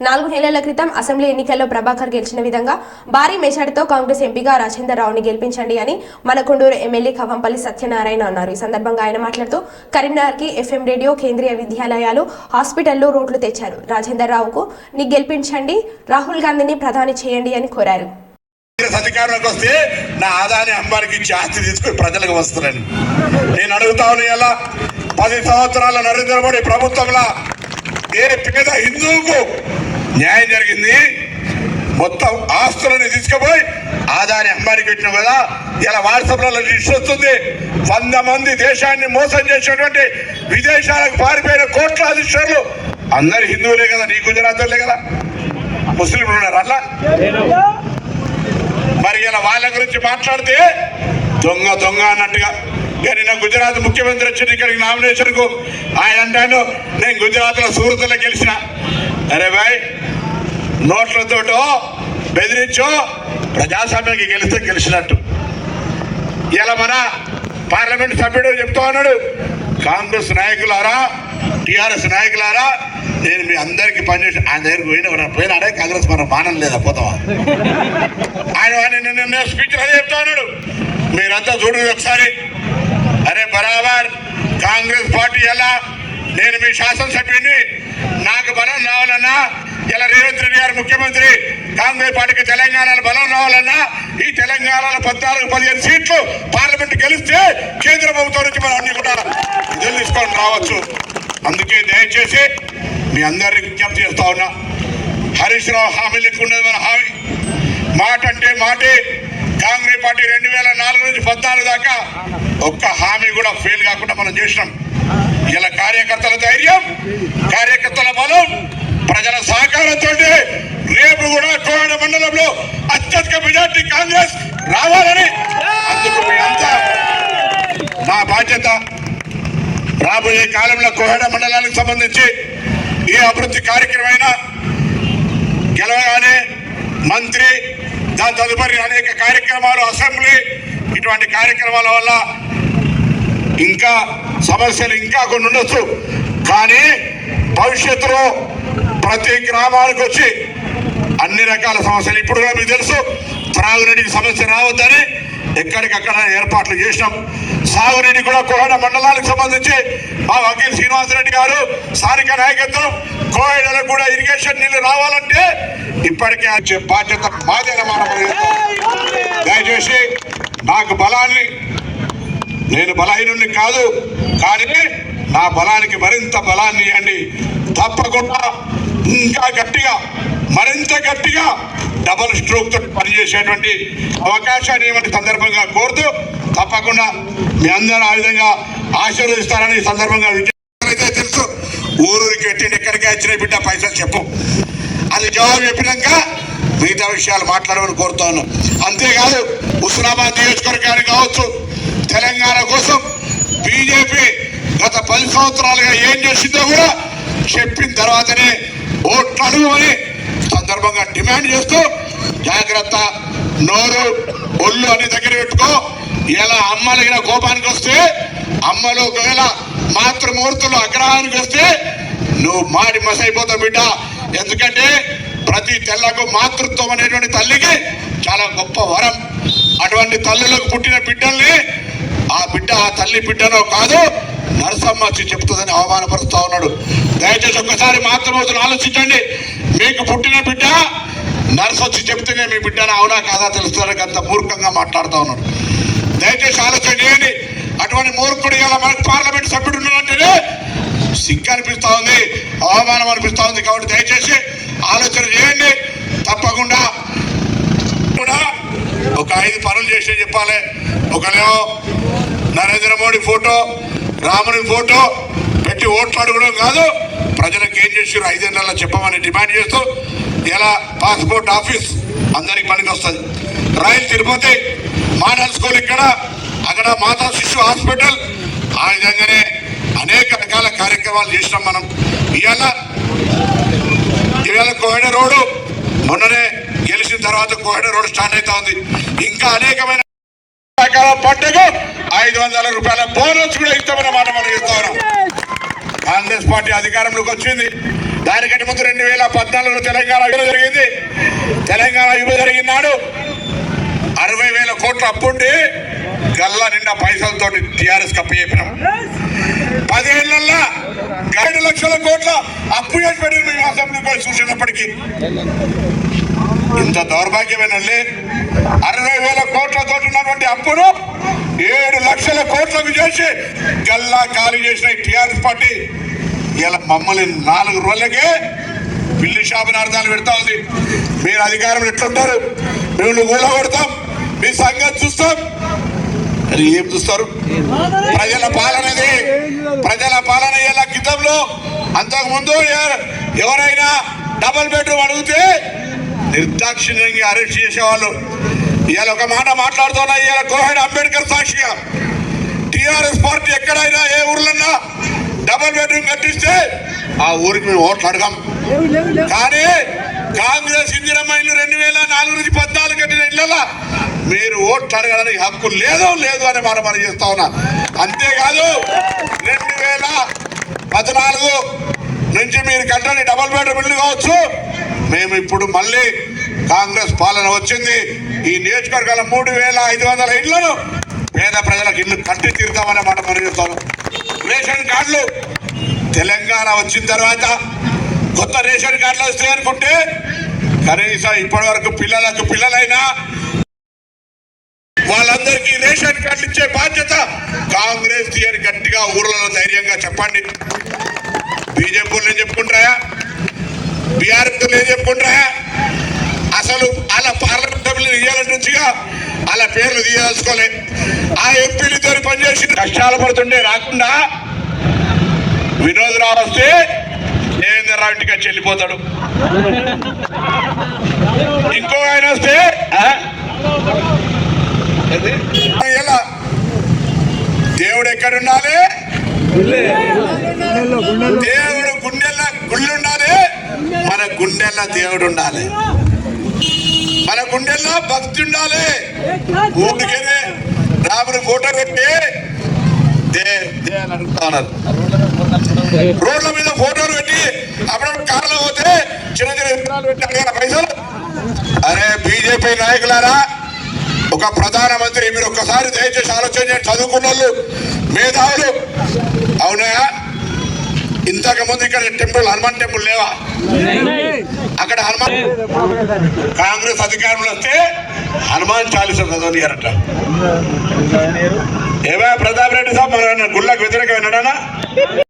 నాలుగు నెలల క్రితం అసెంబ్లీ ఎన్నికల్లో ప్రభాకర్ గెలిచిన విధంగా భారీ మెజార్టీతో కాంగ్రెస్ ఎంపీగా రాజేందర్ రావుని గెలిపించండి అని మనకొండూరు ఎమ్మెల్యే కవంపల్లి సత్యనారాయణ అన్నారు. ఈ సందర్భంగా ఆయన మాట్లాడుతూ కరీంనగర్కి ఎఫ్ఎం రేడియో కేంద్రీయ విద్యాలయాలు హాస్పిటల్లో రోడ్లు తెచ్చారు. రాజేందర్ రావుకు నీ గెలిపించండి రాహుల్ గాంధీని ప్రధాని చేయండి అని కోరారు. అధికారంలోకి వస్తే నా ఆదాని అంబానికి ఇచ్చి ఆస్తి తీసుకుని ప్రజలకు వస్తున్నాను. నేను అడుగుతా ఉన్నా పది సంవత్సరాల నరేంద్ర మోడీ ప్రభుత్వంలో ఏ పేద హిందువుకు న్యాయం జరిగింది. మొత్తం ఆస్తులను తీసుకుపోయి ఆదాని అంబానికి పెట్టిన కదా. ఇలా వాట్సాప్లలో లిస్ట్ వస్తుంది. వంద మంది దేశాన్ని మోసం చేసినటువంటి విదేశాలకు పారిపోయిన కోట్లాది షేర్లు అందరు హిందువులే కదా నీ గుజరాత్ కదా. ముస్లింలు ఉన్నారు అట్లా? మరి ఇలా వాళ్ళ గురించి మాట్లాడితే దొంగ దొంగ అన్నట్టుగా నేను నిన్న గుజరాత్ ముఖ్యమంత్రి వచ్చింది ఇక్కడికి నామినేషన్కు ఆయన అంటాను నేను గుజరాత్లో సూరత్లో గెలిచిన. అరే భాయ్ నోట్లతోటో బెదిరించో ప్రజాస్వామ్యానికి గెలిస్తే గెలిచినట్టు. ఇలా మన పార్లమెంట్ సభ్యుడు చెప్తా ఉన్నాడు కాంగ్రెస్ నాయకులారా టిఆర్ఎస్ నాయకులారా నేను మీ అందరికి పనిచేసి ఆయన దగ్గరికి పోయిన పోయినాడే కాంగ్రెస్ మన మానం లేదా పోతావా? ఆయన ఆయన నిన్న స్పీచ్ అదే చెప్తా ఉన్నాడు మీరంతా చూడండి ఒకసారి. బరాబర్. కాంగ్రెస్ పార్టీ ఎలా? నేను మీ శాసనసభ్యుని నాకు బలం రావాలన్నా ఇలా రేవంత్ రెడ్డి గారు ముఖ్యమంత్రి కాంగ్రెస్ పార్టీకి తెలంగాణలో బలం రావాలన్నా ఈ తెలంగాణలో పద్నాలుగు పదిహేను సీట్లు పార్లమెంట్ గెలిస్తే కేంద్ర ప్రభుత్వం నుంచి మనం అన్ని కూడా తెలుసుకొని రావచ్చు. అందుకే దయచేసి మీ అందరినీ విజ్ఞప్తి చేస్తా ఉన్నా. హరీష్ రావు హామీలు ఎక్కువ ఉన్నది మన హామీ. మాట అంటే మాటే. కాంగ్రెస్ పార్టీ రెండు వేల నాలుగు నుంచి పద్నాలుగు దాకా ఒక్క హామీ కూడా ఫెయిల్ కాకుండా మనం చేసినాం. ఇలా కార్యకర్తల ధైర్యం కార్యకర్తల బలం ప్రజల సహకారంతో రేపు కూడా కోవిడ మండలంలో అత్యధిక మెజార్టీ కాంగ్రెస్ రావాలని అందుకు మీ అంతా నా బాధ్యత. రాబోయే కాలంలో కోహెడ మండలానికి సంబంధించి ఏ అభివృద్ధి కార్యక్రమైనా గెలవగానే మంత్రి దాని తదుపరి అనేక కార్యక్రమాలు అసెంబ్లీ ఇటువంటి కార్యక్రమాల వల్ల ఇంకా సమస్యలు ఇంకా కొన్ని ఉండొచ్చు. కానీ భవిష్యత్తులో ప్రతి గ్రామానికి వచ్చి అన్ని రకాల సమస్యలు ఇప్పుడు కూడా మీకు తెలుసు. త్రాగునీటికి సమస్య రావద్దని ఎక్కడికక్కడ ఏర్పాట్లు చేసినాం. సాగునీటి కూడా కోహడ మండలానికి సంబంధించి మా వకీల్ శ్రీనివాసరెడ్డి గారు స్థానిక నాయకత్వం కోహెడలకు కూడా ఇరిగేషన్ నీళ్ళు రావాలంటే ఇప్పటికే వచ్చే బాధ్యత మాదే దయచేసి నాకు బలాన్ని నేను బలహీనుని కాదు కానీ నా బలానికి మరింత బలాన్ని ఇవ్వండి. తప్పకుండా ఇంకా గట్టిగా మరింత గట్టిగా డబల్ స్ట్రోక్తో పనిచేసేటువంటి అవకాశాన్ని ఇవ్వండి సందర్భంగా కోరుతూ తప్పకుండా మీ అందరూ ఆ విధంగా ఆశీర్వదిస్తారని సందర్భంగా అయితే తెలుసు ఊరూరికి పెట్టిండి ఎక్కడికి వచ్చిన బిడ్డ పైసలు చెప్పు. అది జవాబు చెప్పినాక మిగతా విషయాలు మాట్లాడమని కోరుతాను. అంతేకాదు హుస్నాబాద్ నియోజకవర్గానికి కావచ్చు తెలంగాణ కోసం బీజేపీ గత పది సంవత్సరాలుగా ఏం చేసిందో కూడా చెప్పిన తర్వాతనే ఓట్లు అడుగుమని సందర్భంగా డిమాండ్ చేస్తూ జాగ్రత్త నోరు ఒళ్ళు అని దగ్గర పెట్టుకో. ఇలా అమ్మలైన కోపానికి వస్తే అమ్మలు ఒకవేళ మాతృమూర్తులు అగ్రహానికి వస్తే నువ్వు మాడి మసైపోతావు బిడ్డ. ఎందుకంటే ప్రతి తెల్లకు మాతృత్వం అనేటువంటి తల్లికి చాలా గొప్ప వరం. అటువంటి తల్లులకు పుట్టిన బిడ్డల్ని ఆ బిడ్డ ఆ తల్లి బిడ్డనో కాదు నరసమ్మ చెప్తుందని అవమానపరుస్తా ఉన్నాడు. దయచేసి ఒక్కసారి మాతృమూర్తులు ఆలోచించండి. మీకు పుట్టిన బిడ్డ నర్స్ వచ్చి చెప్తేనే మీ బిడ్డను? అవునా కాదా తెలుస్తానికి అంత మూర్ఖంగా మాట్లాడుతూ ఉన్నాడు. దయచేసి ఆలోచన చేయండి. అటువంటి మూర్ఖుడు ఇలా మనకు పార్లమెంట్ సభ్యుడు ఉన్నాడంటేనే సిగ్గు అనిపిస్తూ ఉంది అవమానం అనిపిస్తూ ఉంది కాబట్టి దయచేసి ఆలోచన చేయండి. తప్పకుండా కూడా ఒక ఐదు పనులు చేసే చెప్పాలి. ఒకనేమో నరేంద్ర మోడీ ఫోటో రాముని ఫోటో పెట్టి ఓట్లు అడగడం కాదు. ప్రజలకు ఏం చేసారు ఐదేళ్ళలో చెప్పమని డిమాండ్ చేస్తూ ఇలా పాస్పోర్ట్ ఆఫీస్ అందరికి పనికి వస్తుంది. రైల్ తిరుపతి మోడల్ స్కూల్ ఇక్కడ అక్కడ మాతా శిశు హాస్పిటల్. ఆ విధంగానే అనేక రకాల కార్యక్రమాలు చేసినాం మనం. ఇవాళ ఇవాళ కోహెడ రోడ్డు మొన్ననే గెలిచిన తర్వాత కోహెడ రోడ్డు స్టార్ట్ అవుతా ఉంది. ఇంకా అనేకమైన రకాల పంటకు ఐదు వందల రూపాయల బోనస్ కూడా ఇస్తామన్న మాట మనం ఇస్తా ఉన్నాం కాంగ్రెస్ పార్టీ అధికారంలోకి వచ్చింది. దానికంటే ముందు రెండు వేల పద్నాలుగులో తెలంగాణ విభజన జరిగింది. తెలంగాణ విభజన జరిగినాడు అరవై వేల కోట్ల అప్పుండి గల్లా నిండా పైసలతో టీఆర్ఎస్ కప్పు చెప్పినాం. పదేళ్ళలో ఏడు లక్షల కోట్ల అప్పు చేసి పెట్టిన మేము అసెంబ్లీ చూసినప్పటికీ. ఇంత దౌర్భాగ్యమైన అరవై వేల కోట్లతో ఉన్నటువంటి అప్పును ఏడు లక్షల కోట్లకు చేసి గల్లా ఖాళీ చేసిన టీఆర్ఎస్ పార్టీ ఇలా మమ్మల్ని నాలుగు రోజులకే పిల్లి శాపనార్థాలు పెడతా ఉంది. మీరు అధికారం ఎట్లుంటారు? మేము ఊళ్ళో కొడతాం. మీ సంగతి చూస్తాం. మరి ఏం చూస్తారు? ప్రజల పాలనది ప్రజల పాలన ఇలా గితంలో అంతకు ముందు ఎవరైనా డబల్ బెడ్రూమ్ అడిగితే నిర్దాక్షిణ్యంగా అరెస్ట్ చేసేవాళ్ళు. ఇవాళ ఒక మాట మాట్లాడుతున్నా ఇవాళ కోహెడ్ అంబేద్కర్ సాక్షిగా టిఆర్ఎస్ పార్టీ ఎక్కడైనా ఏ ఊర్లన్నా డబుల్ బెడ్రూమ్ కట్టిస్తే ఆ ఊరికి మేము ఓట్లు అడగాం. కానీ కాంగ్రెస్ ఇందిరమ్మ ఇల్లు రెండు వేల నాలుగు నుంచి పద్నాలుగు కట్టిన ఇళ్ళ మీరు ఓట్లు అడగడానికి హక్కు లేదు లేదు అని మనం మనం చేస్తా ఉన్నా. అంతేకాదు రెండు వేల పద్నాలుగు నుంచి మీరు కట్టని డబల్ బెడ్రూమ్ ఇల్లు కావచ్చు. మేము ఇప్పుడు మళ్ళీ కాంగ్రెస్ పాలన వచ్చింది. ఈ నియోజకవర్గాల మూడు వేల ఐదు వందల ఇళ్ళను పేద ప్రజలకు ఇల్లు కట్టి తీరుతామని మాట మనం చెప్తాను. రేషన్ కార్డులు తెలంగాణ వచ్చిన తర్వాత కొత్త రేషన్ కార్డులు వస్తాయి అనుకుంటే కనీసం ఇప్పటి వరకు పిల్లలకు పిల్లలైనా వాళ్ళందరికీ రేషన్ కార్డులు ఇచ్చే బాధ్యత కాంగ్రెస్ తీయని గట్టిగా ఊర్లలో ధైర్యంగా చెప్పండి. బీజేపీ నేను చెప్పుకుంటారా? బీఆర్ఎస్ నేను చెప్పుకుంటారా? అసలు అలా పార్లమెంట్ సభ్యులు ఇయ్యాల నుంచిగా అలా పేర్లు తీయాల్సుకోలే. ఆ ఎంపీలతో పనిచేసి కష్టాలు పడుతుండే రాకుండా వినోద్ రావు వస్తే దేవేంద్రరావు ఇంటికి వచ్చి వెళ్ళిపోతాడు. ఇంకో ఆయన వస్తే ఆ? ఎలా? దేవుడు ఎక్కడ ఉండాలి దేవుడు గుండెల్ల గుళ్ళు ఉండాలి మన గుండెల్లా దేవుడు ఉండాలి మన గుండెల్లో భక్తి ఉండాలి. ఊరికేనే రాముని ఫోటో పెట్టి దే అని ఉన్నారు. రోడ్ల మీద ఫోటోలు పెట్టి అప్పుడప్పుడు కార్లో పోతే చిన్న చిన్న విత్తనాలు పెట్టి పైసలు. అరే బీజేపీ నాయకులారా ఒక ప్రధానమంత్రి మీరు ఒక్కసారి దయచేసి ఆలోచన చదువుకున్న వాళ్ళు మేధావులు అవునా ఇంతకు ముందు ఇక్కడ టెంపుల్ హనుమాన్ టెంపుల్ లేవా? అక్కడ హనుమాన్ కాంగ్రెస్ అధికారంలో వస్తే హనుమాన్ చాలీస చదవనియారట ఏమా ప్రతాప్ రెడ్డి సాబ్ మన గుళ్ళకు వ్యతిరేకం